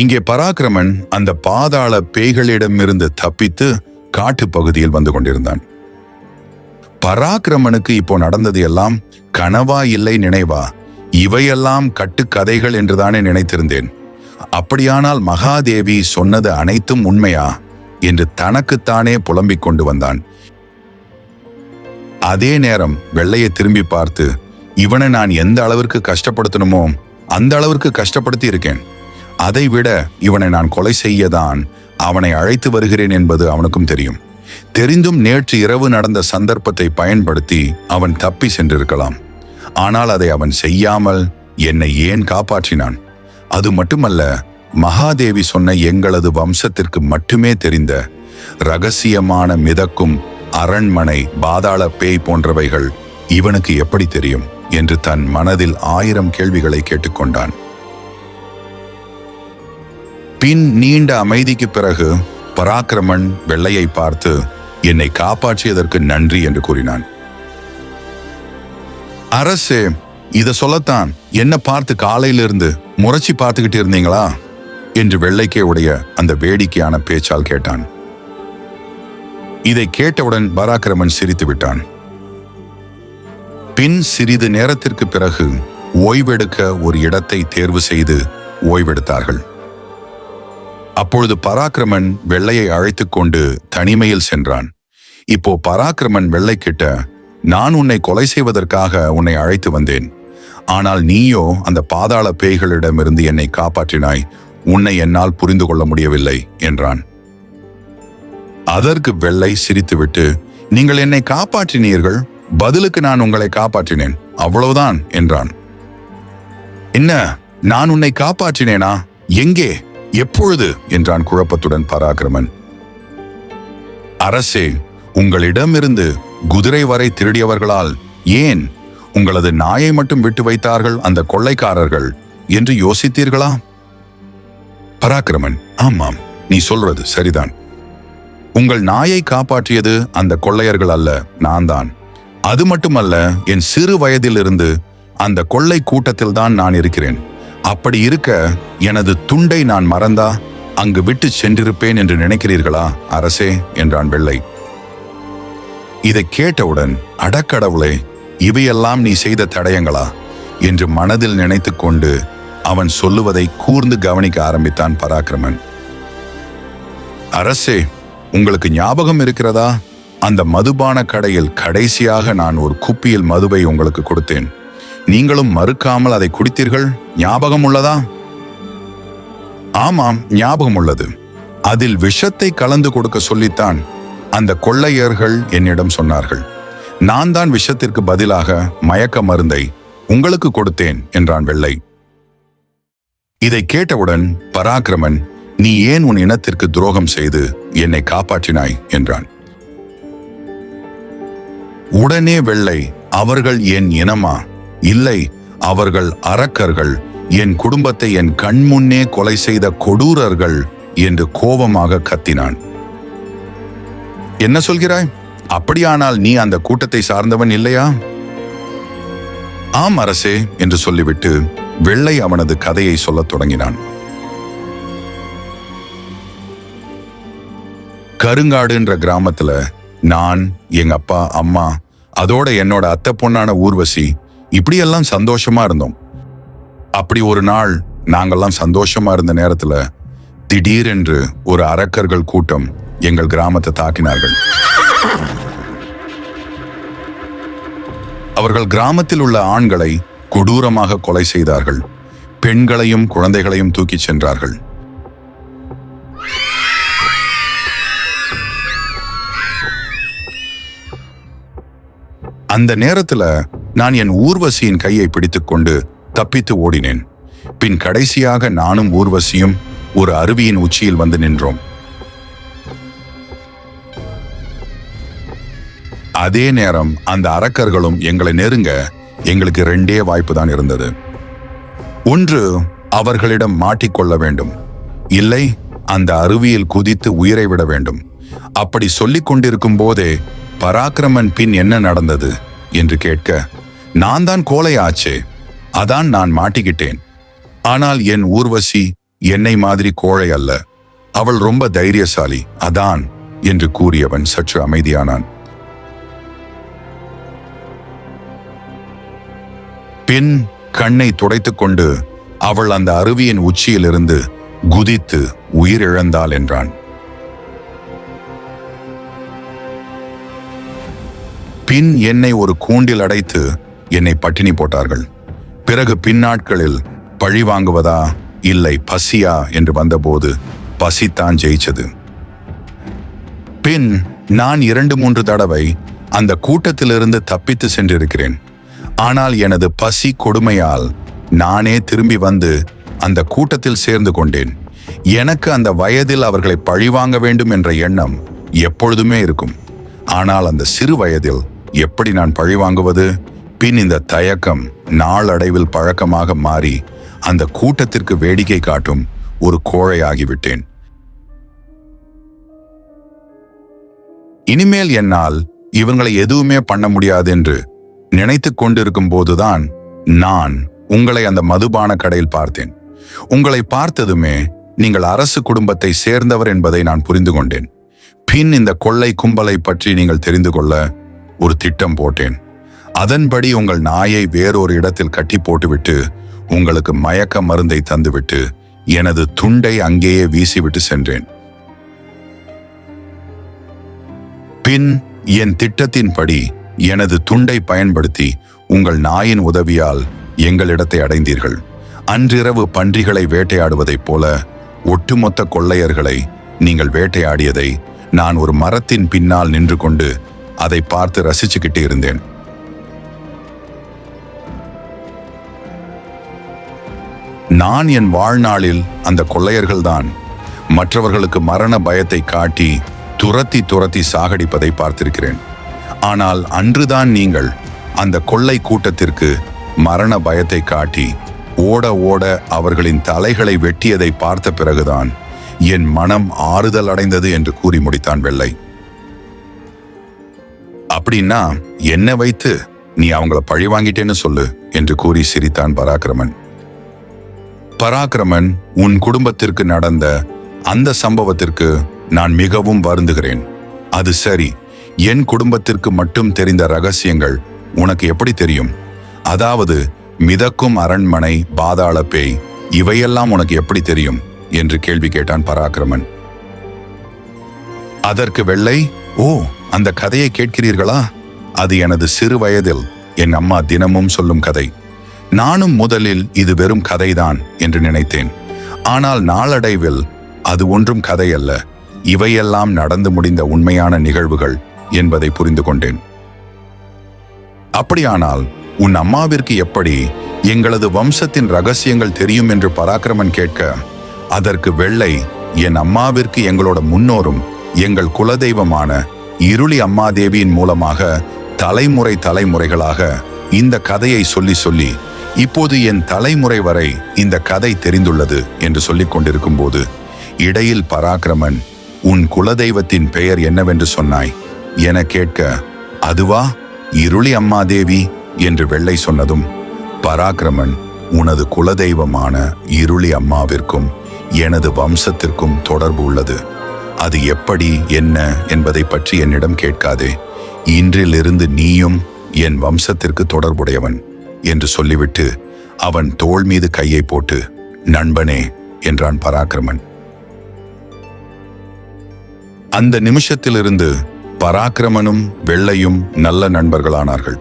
இங்கே பராக்கிரமன் அந்த பாதாள பேய்களிடமிருந்து தப்பித்து காட்டுப் பகுதியில் வந்து கொண்டிருந்தான். பராக்கிரமனுக்கு இப்போ நடந்தது எல்லாம் கனவா இல்லை நினைவா? இவையெல்லாம் கட்டுக்கதைகள் என்றுதானே நினைத்திருந்தேன். அப்படியானால் மகாதேவி சொன்னது அனைத்தும் உண்மையா? என்று தனக்குத்தானே புலம்பிக் கொண்டு வந்தான். அதே நேரம் வெள்ளையை திரும்பி பார்த்து இவனை நான் எந்த அளவிற்கு கஷ்டப்படுத்தணுமோ அந்த அளவிற்கு கஷ்டப்படுத்தி இருக்கேன். அதைவிட இவனை நான் கொலை செய்யதான் அவனை அழைத்து வருகிறேன் என்பது அவனுக்கும் தெரியும். தெரிந்தும் நேற்று இரவு நடந்த சந்தர்ப்பத்தை பயன்படுத்தி அவன் தப்பி சென்றிருக்கலாம். ஆனால் அதை அவன் செய்யாமல் என்னை ஏன் காப்பாற்றினான்? அது மட்டுமல்ல மகாதேவி சொன்ன எங்களது வம்சத்திற்கு மட்டுமே தெரிந்த ரகசியமான மிதக்கும் அரண்மனை பாதாள பேய் போன்றவைகள் இவனுக்கு எப்படி தெரியும்? என்று தன் மனதில் ஆயிரம் கேள்விகளை கேட்டுக்கொண்டான். பின் நீண்ட அமைதிக்கு பிறகு பராக்கிரமன் வெள்ளையை பார்த்து என்னை காப்பாற்றியதற்கு நன்றி என்று கூறினான். அரசே இத சொல்லத்தான். என்ன பார்த்து காலையிலிருந்து முறைச்சி பார்த்துக்கிட்டு இருந்தீங்களா? என்று வெள்ளைக்கே உடைய அந்த வேடிக்கையான பேச்சால் கேட்டான். இதை கேட்டவுடன் பராக்கிரமன் சிரித்து விட்டான். பின் சிறிது நேரத்திற்கு பிறகு ஓய்வெடுக்க ஒரு இடத்தை தேர்வு செய்து ஓய்வெடுத்தார்கள். அப்பொழுது பராக்கிரமன் வெள்ளையை அழைத்து கொண்டு தனிமையில் சென்றான். இப்போ பராக்கிரமன் வெள்ளை கிட்ட நான் உன்னை கொலை செய்வதற்காக உன்னை அழைத்து வந்தேன். ஆனால் நீயோ அந்த பாதாள பேய்களிடமிருந்து என்னை காப்பாற்றினாய். உன்னை என்னால் புரிந்து கொள்ள முடியவில்லை என்றான். அதற்கு வெள்ளை சிரித்துவிட்டு நீங்கள் என்னை காப்பாற்றினீர்கள். பதிலுக்கு நான் உங்களை காப்பாற்றினேன். அவ்வளவுதான் என்றான். என்ன நான் உன்னை காப்பாற்றினேனா? எங்கே? எப்பொழுது? என்றான் குழப்பத்துடன் பராக்கிரமன். அரசே உங்களிடமிருந்து குதிரை வரை திருடியவர்களால் ஏன் உங்களது நாயை மட்டும் விட்டு வைத்தார்கள் அந்த கொள்ளைக்காரர்கள் என்று யோசித்தீர்களா? பராக்கிரமன் ஆமாம் நீ சொல்றது சரிதான். உங்கள் நாயை காப்பாற்றியது அந்த கொள்ளையர்கள் அல்ல நான் தான் அது மட்டுமல்ல என் சிறு வயதிலிருந்து அந்த கொள்ளை கூட்டத்தில் தான் நான் இருக்கிறேன். அப்படி இருக்க எனது துண்டை நான் மறந்தா அங்கு விட்டு சென்றிருப்பேன் என்று நினைக்கிறீர்களா அரசே? என்றான் வெள்ளை. இதை கேட்டவுடன் அடக்கடவுளே இவையெல்லாம் நீ செய்த தடயங்களா? என்று மனதில் நினைத்து கொண்டு அவன் சொல்லுவதை கூர்ந்து கவனிக்க ஆரம்பித்தான் பராக்கிரமன். அரசே உங்களுக்கு ஞாபகம் இருக்கிறதா? அந்த மதுபான கடையில் கடைசியாக நான் ஒரு குப்பியில் மதுவை உங்களுக்கு கொடுத்தேன். நீங்களும் மறுக்காமல் அதை குடித்தீர்கள். ஞாபகம் உள்ளதா? ஆமாம் ஞாபகம் உள்ளது. அதில் விஷத்தை கலந்து கொடுக்க சொல்லித்தான் அந்த கொள்ளையர்கள் என்னிடம் சொன்னார்கள். நான் தான் விஷத்திற்கு பதிலாக மயக்க மருந்தை உங்களுக்கு கொடுத்தேன் என்றான் வெள்ளை. இதை கேட்டவுடன் பராக்கிரமன் நீ ஏன் உன் இனத்திற்கு துரோகம் செய்து என்னை காப்பாற்றினாய்? என்றான். உடனே வெள்ளை அவர்கள் என் இனமா? இல்லை அவர்கள் அரக்கர்கள் என் குடும்பத்தை என் கண்முன்னே கொலை செய்த கொடூரர்கள் என்று கோபமாக கத்தினான். என்ன சொல்கிறாய்? அப்படியானால் நீ அந்த கூட்டத்தை சார்ந்தவன் இல்லையா? ஆம் அரசே என்று சொல்லிவிட்டு வெள்ளை அவனது கதையை சொல்லத் தொடங்கினான். கருங்காடுன்ற கிராமத்துல நான் எங்க அப்பா அம்மா அதோட என்னோட அத்தை பொண்ணான ஊர்வசி இப்படியெல்லாம் சந்தோஷமா இருந்தோம். அப்படி ஒரு நாள் நாங்கெல்லாம் சந்தோஷமா இருந்த நேரத்துல திடீரென்று ஒரு அரக்கர்கள் கூட்டம் எங்கள் கிராமத்தை தாக்கினார்கள். அவர்கள் கிராமத்தில் உள்ள ஆண்களை கொடூரமாக கொலை செய்தார்கள். பெண்களையும் குழந்தைகளையும் தூக்கிச் சென்றார்கள். அந்த நேரத்துல நான் என் ஊர்வசியின் கையை பிடித்துக்கொண்டு தப்பித்து ஓடினேன். பின் கடைசியாக நானும் ஊர்வசியும் ஒரு அருவியின் உச்சியில் வந்து நின்றோம். அதே நேரம் அந்த அரக்கர்களும் எங்களை நெருங்க எங்களுக்கு ரெண்டே வாய்ப்பு தான் இருந்தது. ஒன்று அவர்களிடம் மாட்டிக்கொள்ள வேண்டும். இல்லை அந்த அருவியில் குதித்து உயிரை விட வேண்டும். அப்படி சொல்லிக் கொண்டிருக்கும் போதே பராக்கிரமன் பின் என்ன நடந்தது? என்று கேட்க நான் தான் கோலை ஆச்சே அதான் நான் மாட்டிக்கிட்டேன். ஆனால் என் ஊர்வசி என்னை மாதிரி கோழை அல்ல. அவள் ரொம்ப தைரியசாலி அதான் என்று கூறியவன் சற்று அமைதியானான். பின் கண்ணை துடைத்துக் கொண்டு அவள் அந்த அருவியின் உச்சியிலிருந்து குதித்து உயிரிழந்தாள் என்றான். பின் என்னை ஒரு கூண்டில் அடைத்து என்னை பட்டினி போட்டார்கள். பிறகு பின்னாட்களில் பழி வாங்குவதா? இல்லை பசியா? என்று வந்தபோது பசித்தான் ஜெயிச்சது. பின் நான் இரண்டு மூன்று தடவை அந்த கூட்டத்திலிருந்து தப்பித்து சென்றிருக்கிறேன். ஆனால் எனது பசி கொடுமையால் நானே திரும்பி வந்து அந்த கூட்டத்தில் சேர்ந்து கொண்டேன். எனக்கு அந்த வயதில் அவர்களை பழிவாங்க வேண்டும் என்ற எண்ணம் எப்பொழுதுமே இருக்கும். ஆனால் அந்த சிறு வயதில் எப்படி நான் பழி வாங்குவது? பின் இந்த தயக்கம் நாளடைவில் பழக்கமாக மாறி அந்த கூட்டத்திற்கு வேடிக்கை காட்டும் ஒரு கோழையாகிவிட்டேன். இனிமேல் என்னால் இவங்களை எதுவுமே பண்ண முடியாது என்று நினைத்து கொண்டிருக்கும் போதுதான் நான் உங்களை அந்த மதுபான கடையில் பார்த்தேன். உங்களை பார்த்ததுமே நீங்கள் அரசு குடும்பத்தை சேர்ந்தவர் என்பதை நான் புரிந்து கொண்டேன். பின் இந்த கொள்ளை கும்பலை பற்றி நீங்கள் தெரிந்து கொள்ள ஒரு திட்டம் போட்டேன். அதன்படி உங்கள் நாயை வேறொரு இடத்தில் கட்டி போட்டுவிட்டு உங்களுக்கு மயக்க மருந்தை தந்துவிட்டு எனது துண்டை அங்கேயே வீசிவிட்டு சென்றேன். பின் என் திட்டத்தின்படி எனது துண்டை பயன்படுத்தி உங்கள் நாயின் உதவியால் எங்களிடத்தை அடைந்தீர்கள். அன்றிரவு பன்றிகளை வேட்டையாடுவதைப் போல ஒட்டுமொத்த கொள்ளையர்களை நீங்கள் வேட்டையாடியதை நான் ஒரு மரத்தின் பின்னால் நின்று கொண்டு அதை பார்த்து ரசிச்சுக்கிட்டு இருந்தேன். நான் என் வாழ்நாளில் அந்த கொள்ளையர்கள்தான் மற்றவர்களுக்கு மரண பயத்தை காட்டி துரத்தி துரத்தி சாகடிப்பதை பார்த்திருக்கிறேன். ஆனால் அன்றுதான் நீங்கள் அந்த கொள்ளை கூட்டத்திற்கு மரண பயத்தை காட்டி ஓட ஓட அவர்களின் தலைகளை வெட்டியதை பார்த்த பிறகுதான் என் மனம் ஆறுதல் அடைந்தது என்று கூறி முடித்தான் வெள்ளை. அப்படின்னா என்ன வைத்து நீ அவங்கள பழி வாங்கிட்டேன்னு சொல்லு என்று கூறி சிரித்தான் பராக்கிரமன். பராக்கிரமன் உன் குடும்பத்திற்கு நடந்த அந்த சம்பவத்திற்கு நான் மிகவும் வருந்துகிறேன். அது சரி என் குடும்பத்திற்கு மட்டும் தெரிந்த ரகசியங்கள் உனக்கு எப்படி தெரியும்? அதாவது மிதக்கும் அரண்மனை பாதாள பேய் இவையெல்லாம் உனக்கு எப்படி தெரியும்? என்று கேள்வி கேட்டான் பராக்கிரமன். அதற்கு வெள்ளை? ஓ அந்த கதையை கேட்கிறீர்களா? அது எனது சிறு வயதில் என் அம்மா தினமும் சொல்லும் கதை. நானும் முதலில் இது வெறும் கதைதான் என்று நினைத்தேன். ஆனால் நாளடைவில் அது ஒன்றும் கதை அல்ல இவையெல்லாம் நடந்து முடிந்த உண்மையான நிகழ்வுகள் என்பதை புரிந்து கொண்டேன். அப்படியானால் உன் அம்மாவிற்கு எப்படி எங்களது வம்சத்தின் ரகசியங்கள் தெரியும் என்று பராக்கிரமன் கேட்க அதற்கு வெள்ளை என் அம்மாவிற்கு எங்களோட முன்னோரும் எங்கள் குலதெய்வமான இருளி அம்மாதேவியின் மூலமாக தலைமுறை தலைமுறைகளாக இந்த கதையை சொல்லி சொல்லி இப்போது என் தலைமுறை வரை இந்த கதை தெரிந்துள்ளது என்று சொல்லிக் கொண்டிருக்கும் போது இடையில் பராக்கிரமன் உன் குலதெய்வத்தின் பெயர் என்னவென்று சொன்னாய்? என கேட்க அதுவா இருளி அம்மாதேவி என்று வெள்ளை சொன்னதும் பராக்கிரமன் உனது குலதெய்வமான இருளி அம்மாவிற்கும் எனது வம்சத்திற்கும் தொடர்பு உள்ளது. அது எப்படி என்ன என்பதை பற்றி என்னிடம் கேட்காதே. இன்றிலிருந்து நீயும் என் வம்சத்திற்கு தொடர்புடையவன் என்று சொல்லிவிட்டு அவன் தோள் மீது கையை போட்டு நண்பனே என்றான் பராக்கிரமன். அந்த நிமிஷத்திலிருந்து பராக்கிரமனும் வெள்ளையும் நல்ல நண்பர்களானார்கள்.